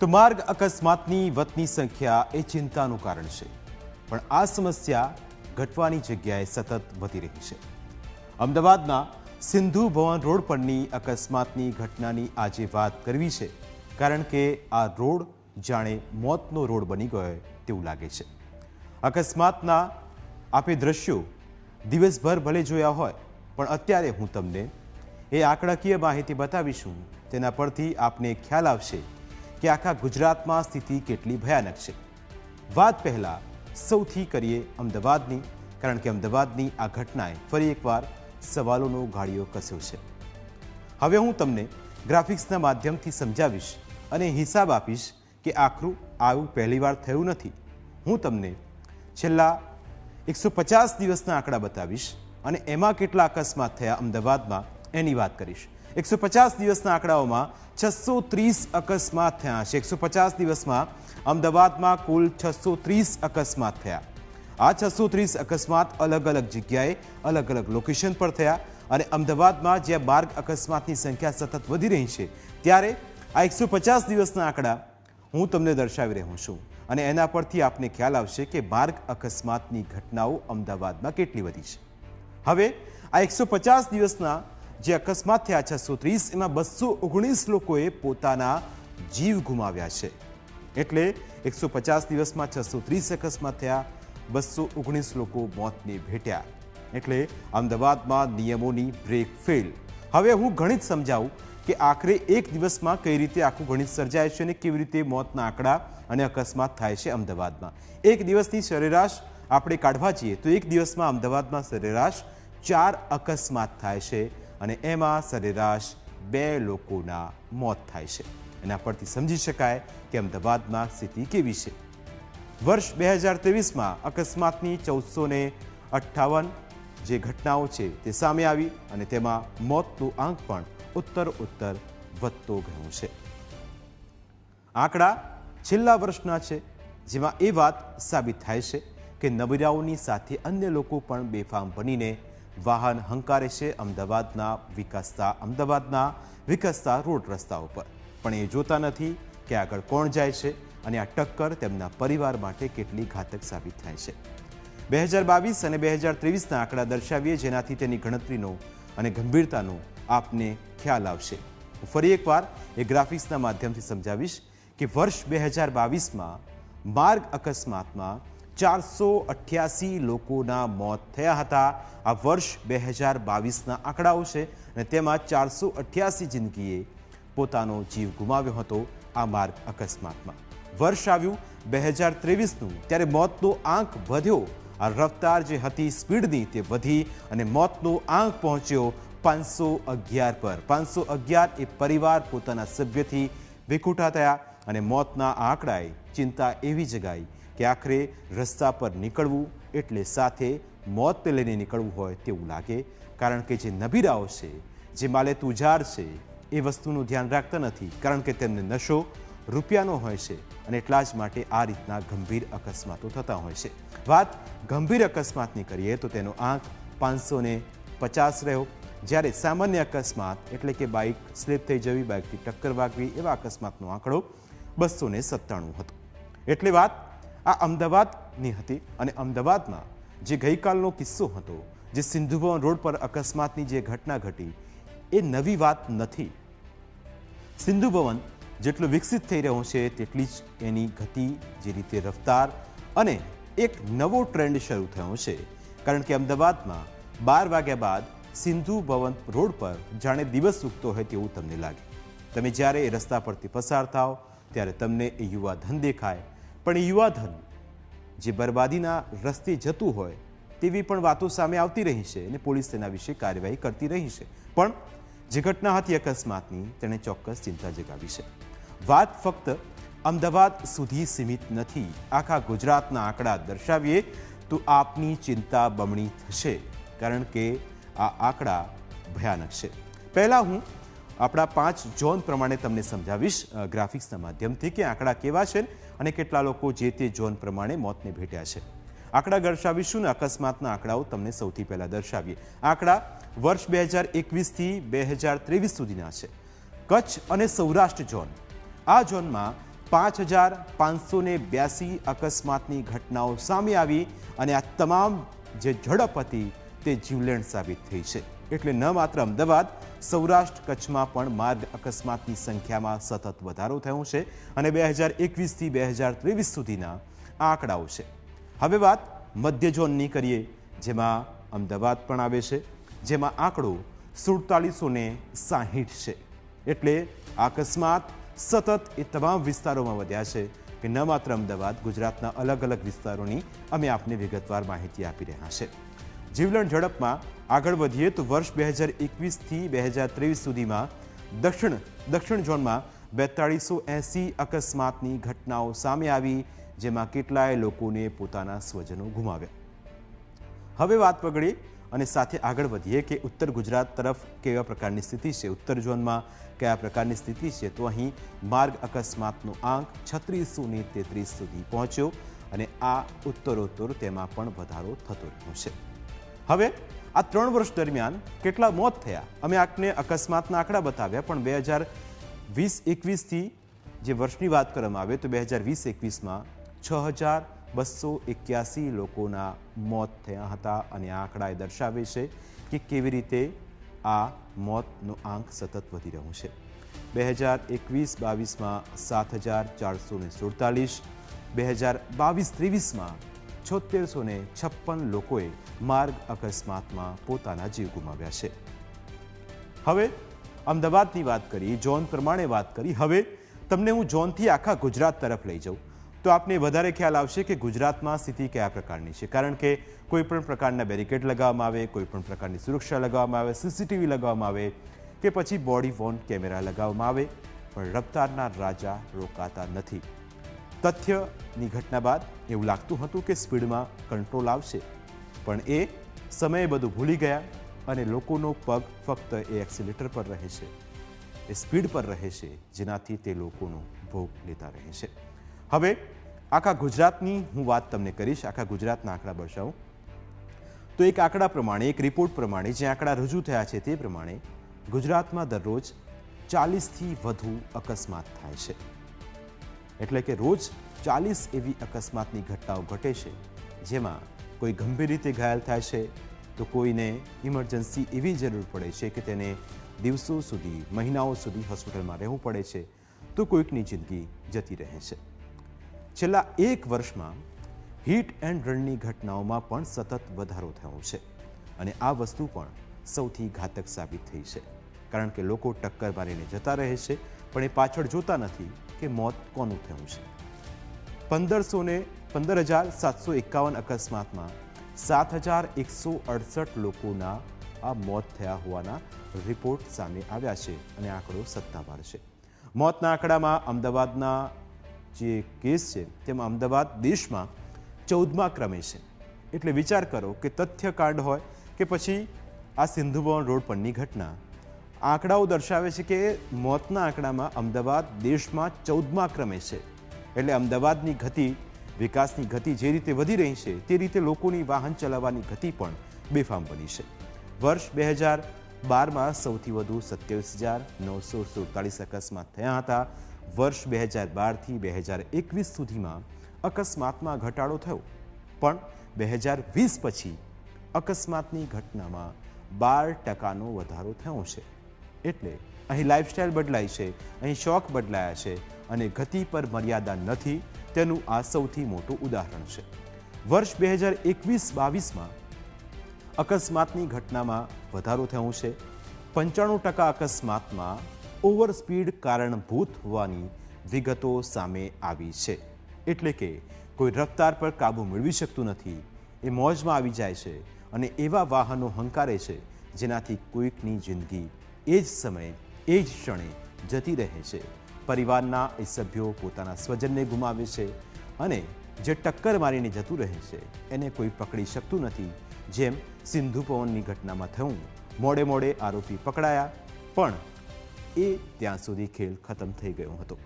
તો માર્ગ અકસ્માતની વતની સંખ્યા એ ચિંતાનું કારણ છે. પણ આ સમસ્યા ઘટવાની જગ્યાએ સતત વધી રહી છે. અમદાવાદના સિંધુ ભવન રોડ પરની અકસ્માતની ઘટનાની આજે વાત કરવી છે, કારણ કે આ રોડ જાણે મોતનો રોડ બની ગયો તેવું લાગે છે. અકસ્માતના આપે દ્રશ્યો દિવસભર ભલે જોયા હોય, પણ અત્યારે હું તમને એ આંકડાકીય માહિતી બતાવીશું. તેના પરથી આપને ખ્યાલ આવશે કે આખા ગુજરાતમાં સ્થિતિ કેટલી ભયાનક છે. વાત પહેલાં સૌથી કરીએ અમદાવાદની, કારણ કે અમદાવાદની આ ઘટનાએ ફરી એકવાર સવાલોનો ગાળિયો કસ્યો છે. હવે હું તમને ગ્રાફિક્સના માધ્યમથી સમજાવીશ અને હિસાબ આપીશ કે આખરું આવું પહેલીવાર થયું નથી. હું તમને છેલ્લા એકસો પચાસ દિવસના આંકડા બતાવીશ અને એમાં કેટલા અકસ્માત થયા અમદાવાદમાં એની વાત કરીશ. એકસો પચાસ દિવસના આંકડાઓમાં છસો ત્રીસ અકસ્માત થયા છે. એકસો પચાસ દિવસમાં અમદાવાદમાં કુલ છસો ત્રીસ અકસ્માત થયા. આ છસો ત્રીસ અકસ્માત અલગ અલગ જગ્યાએ, અલગ અલગ લોકેશન પર થયા અને અમદાવાદમાં જ્યાં માર્ગ અકસ્માતની સંખ્યા સતત વધી રહી છે, ત્યારે આ એકસો પચાસ દિવસના આંકડા હું તમને દર્શાવી રહ્યો છું. અને એના પરથી આપને ખ્યાલ આવશે કે માર્ગ અકસ્માતની ઘટનાઓ અમદાવાદમાં કેટલી વધી છે. હવે આ એકસો પચાસ દિવસના જે અકસ્માત થયા છસો ત્રીસ એમાં બસો ઓગણીસ લોકોએ પોતાના જીવ ગુમાવ્યા છે. એટલે એકસો પચાસ દિવસમાં છસો ત્રીસ અકસ્માત થયા બસો ઓગણીસ લોકો મોતને ભેટ્યા. એટલે અમદાવાદમાં નિયમોની બ્રેક ફેલ. હવે હું ગણિત સમજાવું કે આખરે એક દિવસમાં કઈ રીતે આખું ગણિત સર્જાય છે અને કેવી રીતે મોતના આંકડા અને અકસ્માત થાય છે અમદાવાદમાં. એક દિવસની સરેરાશ આપણે કાઢવા જઈએ તો એક દિવસમાં અમદાવાદમાં સરેરાશ ચાર અકસ્માત થાય છે અને એમાં સરેરાશ બે લોકોના મોત થાય છે. એના પરથી સમજી શકાય કે અમદાવાદમાં સ્થિતિ કેવી છે. વર્ષ બે હજાર ત્રેવીસમાં અકસ્માતની ચૌદસો ને અઠ્ઠાવન જે ઘટનાઓ છે તે સામે આવી અને તેમાં મોતનું આંક પણ ઉત્તર ઉત્તર વધતો ગયો છે. આંકડા છેલ્લા વર્ષના છે, જેમાં એ વાત સાબિત થાય છે કે નબીરાઓની સાથે અન્ય લોકો પણ બેફામ બનીને વાહન હંકારે છે અમદાવાદના વિકાસતા અમદાવાદના વિકસતા રોડ રસ્તા ઉપર પણ એ જોતા નથી કે આગળ કોણ જાય છે અને આ ટક્કર તેમના પરિવાર માટે કેટલી ઘાતક સાબિત થાય છે. બે હજાર બાવીસ અને બે હજાર ત્રેવીસના આંકડા દર્શાવીએ જેનાથી તેની ગણતરીનો અને ગંભીરતાનો આપને ખ્યાલ આવશે. હું ફરી એકવાર એ ગ્રાફિક્સના માધ્યમથી સમજાવીશ કે વર્ષ બે હજાર બાવીસમાં માર્ગ અકસ્માતમાં ચારસો અઠ્યાસી લોકોના મોત થયા હતા. આ વર્ષ બે હજાર બાવીસના આંકડાઓ છે અને તેમાં ચારસો અઠ્યાસી જિંદગીએ પોતાનો જીવ ગુમાવ્યો હતો આ માર્ગ અકસ્માતમાં. વર્ષ આવ્યું બે હજાર ત્રેવીસનું, ત્યારે મોતનો આંક વધ્યો. આ રફતાર જે હતી સ્પીડની તે વધી અને મોતનો આંક પહોંચ્યો પાંચસો અગિયાર પર. પાંચસો અગિયાર એ પરિવાર પોતાના સભ્યથી વિખૂટા થયા અને મોતના આંકડાએ ચિંતા એવી જગાઈ કે આખરે રસ્તા પર નીકળવું એટલે સાથે મોતને લઈને નીકળવું હોય તેવું લાગે, કારણ કે જે નબીરાઓ છે, જે માલે તુજાર છે, એ વસ્તુનું ધ્યાન રાખતા નથી, કારણ કે તેમને નશો રૂપિયાનો હોય છે અને એટલા જ માટે આ રીતના ગંભીર અકસ્માતો થતા હોય છે. વાત ગંભીર અકસ્માતની કરીએ તો તેનો આંક પાંચસો પચાસ રહ્યો. જ્યારે સામાન્ય અકસ્માત એટલે કે બાઇક સ્લીપ થઈ જવી, બાઇકથી ટક્કર વાગવી એવા અકસ્માતનો આંકડો બસો સત્તાણું હતો. એટલે વાત આ અમદાવાદની હતી અને અમદાવાદમાં જે ગઈકાલનો કિસ્સો હતો, જે સિંધુભવન રોડ પર અકસ્માતની જે ઘટના ઘટી, એ નવી વાત નથી. સિંધુ ભવન જેટલો વિકસિત થઈ રહ્યો છે, તેટલી જ એની ગતિ, જે રીતે રફતાર અને એક નવો ટ્રેન્ડ શરૂ થયો છે. કારણ કે અમદાવાદમાં બાર વાગ્યા બાદ સિંધુ ભવન રોડ પર જાણે દિવસ ઉગતો હોય તેવું તમને લાગે. તમે જ્યારે એ રસ્તા પરથી પસાર થાઓ, ત્યારે તમને એ યુવા ધન દેખાય પણ યુવા ધન જે બરબાદીના રસ્તે જતું હોય, તેવી પણ વાતો સામે આવતી રહી છે અને પોલીસ તેના વિશે કાર્યવાહી કરતી રહી છે. પણ જે ઘટના હતી અકસ્માતની, તેણે ચોક્કસ ચિંતા જગાવી છે. વાત ફક્ત અમદાવાદ સુધી સીમિત નથી, આખા ગુજરાતના આંકડા દર્શાવીએ તો આપની ચિંતા બમણી થશે, કારણ કે આ આંકડા ભયાનક છે. પહેલાં હું આપણા પાંચ ઝોન પ્રમાણે તમને સમજાવીશ ગ્રાફિક્સના માધ્યમથી કે આંકડા કેવા છે અને કેટલા લોકો જે તે ઝોન પ્રમાણે મોતને ભેટ્યા છે. આંકડા દર્શાવીશું ને અકસ્માતના આંકડાઓ તમને સૌથી પહેલાં દર્શાવીએ. આંકડા વર્ષ બે હજાર એકવીસથી બે હજાર ત્રેવીસ સુધીના છે. કચ્છ અને સૌરાષ્ટ્ર ઝોન. આ ઝોનમાં પાંચ હજાર પાંચસો બ્યાસી અકસ્માતની ઘટનાઓ સામે આવી અને આ તમામ જે ઝડપ હતી તે જીવલેણ સાબિત થઈ છે. એટલે ન માત્ર અમદાવાદ, સૌરાષ્ટ્ર કચ્છમાં પણ માર્ગ અકસ્માતની સંખ્યામાં સતત વધારો થયો છે અને બે હજાર એકવીસથી બે હજાર ત્રેવીસ સુધીના આંકડાઓ છે. હવે વાત મધ્ય ઝોનની કરીએ, જેમાં અમદાવાદ પણ આવે છે, જેમાં આંકડો સુડતાલીસો ને સાહીઠ છે. એટલે અકસ્માત સતત એ તમામ વિસ્તારોમાં વધ્યા છે કે ન માત્ર અમદાવાદ, ગુજરાતના અલગ અલગ વિસ્તારોની અમે આપને વિગતવાર માહિતી આપી રહ્યા છે. જીવલેણ ઝડપમાં આગળ વધીએ તો વર્ષ બે હજાર એકવીસથી બે હજાર ત્રેવીસ સુધીમાં દક્ષિણ દક્ષિણ ઝોનમાં બેતાળીસો એંસી અકસ્માતની ઘટનાઓ સામે આવી, જેમાં કેટલાય લોકોને પોતાના સ્વજનો ગુમાવ્યા. હવે વાત પકડી અને સાથે આગળ વધીએ કે ઉત્તર ગુજરાત તરફ કેવા પ્રકારની સ્થિતિ છે? ઉત્તર ઝોનમાં કયા પ્રકારની સ્થિતિ છે? તો અહીં માર્ગ અકસ્માતનો આંક છત્રીસો ને તેત્રીસ સુધી પહોંચ્યો અને આ ઉત્તરોત્તર તેમાં પણ વધારો થતો રહ્યો છે. હવે, આ ત્રણ વર્ષ દરમિયાન કેટલા મોત થયા? અમે આપને અકસ્માતના આંકડા બતાવ્યા, પણ બે હજાર વીસ એકવીસથી જે વર્ષની વાત કરવામાં આવે, તો બે હજાર વીસ એકવીસમાં છ હજાર બસો એક્યાસી લોકોના મોત થયા હતા. અને આ આંકડા એ દર્શાવે છે કે કેવી રીતે આ મોતનો આંક સતત વધી રહ્યું છે. બે હજાર એકવીસ બાવીસમાં સાત હજાર ચારસો ને સુડતાલીસ, બે હજાર બાવીસ ત્રેવીસમાં છોતેરસો ને છપ્પન લોકોએ માર્ગ અકસ્માતમાં પોતાના જીવ ગુમાવ્યા છે. હવે અમદાવાદની વાત કરી ઝોન પ્રમાણે વાત કરી. હવે તમને હું ઝોનથી આખા ગુજરાત તરફ લઈ જાઉં. તો આપને વધારે ખ્યાલ આવશે કે ગુજરાતમાં સ્થિતિ કયા પ્રકારની છે. કારણ કે કોઈપણ પ્રકારના બેરિકેડ લગાવવામાં આવે કોઈપણ પ્રકારની સુરક્ષા લગાવવામાં આવે, સીસીટીવી લગાવવામાં આવે કે પછી બોડી વોન કેમેરા લગાવવામાં આવે, પણ રફતારના રાજા રોકાતા નથી. તથ્યની ઘટના બાદ એવું લાગતું હતું કે સ્પીડમાં કંટ્રોલ આવશે. પણ એ સમયે બધું ભૂલી ગયા અને લોકોનો પગ ફક્ત એ એક્સિલેટર પર રહે છે. એ સ્પીડ પર રહે છે, જેનાથી તે લોકોનો ભોગ લેતા રહે છે. હવે આખા ગુજરાતની હું વાત તમને કરીશ, આખા ગુજરાતના આંકડા દર્શાવું તો એક આંકડા પ્રમાણે, એક રિપોર્ટ પ્રમાણે, જે આંકડા રજૂ થયા છે તે પ્રમાણે ગુજરાતમાં દરરોજ ચાલીસથી વધુ અકસ્માત થાય છે. એટલે કે રોજ ચાલીસ એવી અકસ્માતની ઘટનાઓ ઘટે છે, જેમાં કોઈ ગંભીર રીતે ઘાયલ થાય છે, તો કોઈને ઇમરજન્સી એવી જરૂર પડે છે કે તેને દિવસો સુધી, મહિનાઓ સુધી હોસ્પિટલમાં રહેવું પડે છે, તો કોઈકની જિંદગી જતી રહે છે. છેલ્લા એક વર્ષમાં હિટ એન્ડ રનની ઘટનાઓમાં પણ સતત વધારો થયો છે અને આ વસ્તુ પણ સૌથી ઘાતક સાબિત થઈ છે. કારણ કે લોકો ટક્કર મારીને જતા રહે છે, પણ એ પાછળ જોતા નથી કે મોત કોનું થયું છે પંદરસો ને પંદર હજાર સાતસો એકાવન અકસ્માતમાં સાત હજાર એકસો અડસઠ લોકોના આ મોત થયા હોવાના રિપોર્ટ સામે આવ્યા છે અને આંકડો સત્તાવાર છે મોતના આંકડામાં અમદાવાદના જે કેસ છે તેમાં અમદાવાદ દેશમાં ચૌદમા ક્રમે છે એટલે વિચાર કરો કે તથ્યકાંડ હોય કે પછી આ સિંધુભવન રોડ પરની ઘટના આંકડાઓ દર્શાવે છે કે મોતના આંકડામાં અમદાવાદ દેશમાં ચૌદમા ક્રમે છે. એટલે અમદાવાદની ગતિ, વિકાસની ગતિ જે રીતે વધી રહી છે, તે રીતે લોકોની વાહન ચલાવવાની ગતિ પણ બેફામ બની છે. વર્ષ બે હજાર બારમાં સૌથી વધુ સત્યાવીસ હજાર નવસો સુડતાલીસ અકસ્માત થયા હતા. વર્ષ બે હજાર બારથી બે હજાર એકવીસ સુધીમાં અકસ્માતમાં ઘટાડો થયો. પણ બે હજાર વીસ પછી અકસ્માતની ઘટનામાં બાર ટકાનો વધારો થયો છે. એટલે અહીં લાઇફસ્ટાઇલ બદલાઈ છે, અહીં શોખ બદલાયા છે અને ગતિ પર મર્યાદા નથી, તેનું આ સૌથી મોટું ઉદાહરણ છે. વર્ષ બે હજાર એકવીસ બાવીસમાં અકસ્માતની ઘટનામાં વધારો થયો છે. પંચાણું ટકા અકસ્માતમાં ઓવર સ્પીડ કારણભૂત હોવાની વિગતો સામે આવી છે. એટલે કે કોઈ રફતાર પર કાબૂ મેળવી શકતું નથી, એ મોજમાં આવી જાય છે અને એવા વાહનો હંકારે છે જેનાથી કોઈકની જિંદગી એ જ સમયે, એ જ ક્ષણે જતી રહે છે. પરિવારના એ સભ્યો પોતાના સ્વજનને ગુમાવે છે અને જે ટક્કર મારીને જતું રહે છે, એને કોઈ પકડી શકતું નથી. જેમ સિંધુ પવનની ઘટનામાં થયું, મોડે મોડે આરોપી પકડાયા, પણ એ ત્યાં સુધી ખેલ ખતમ થઈ ગયો હતો.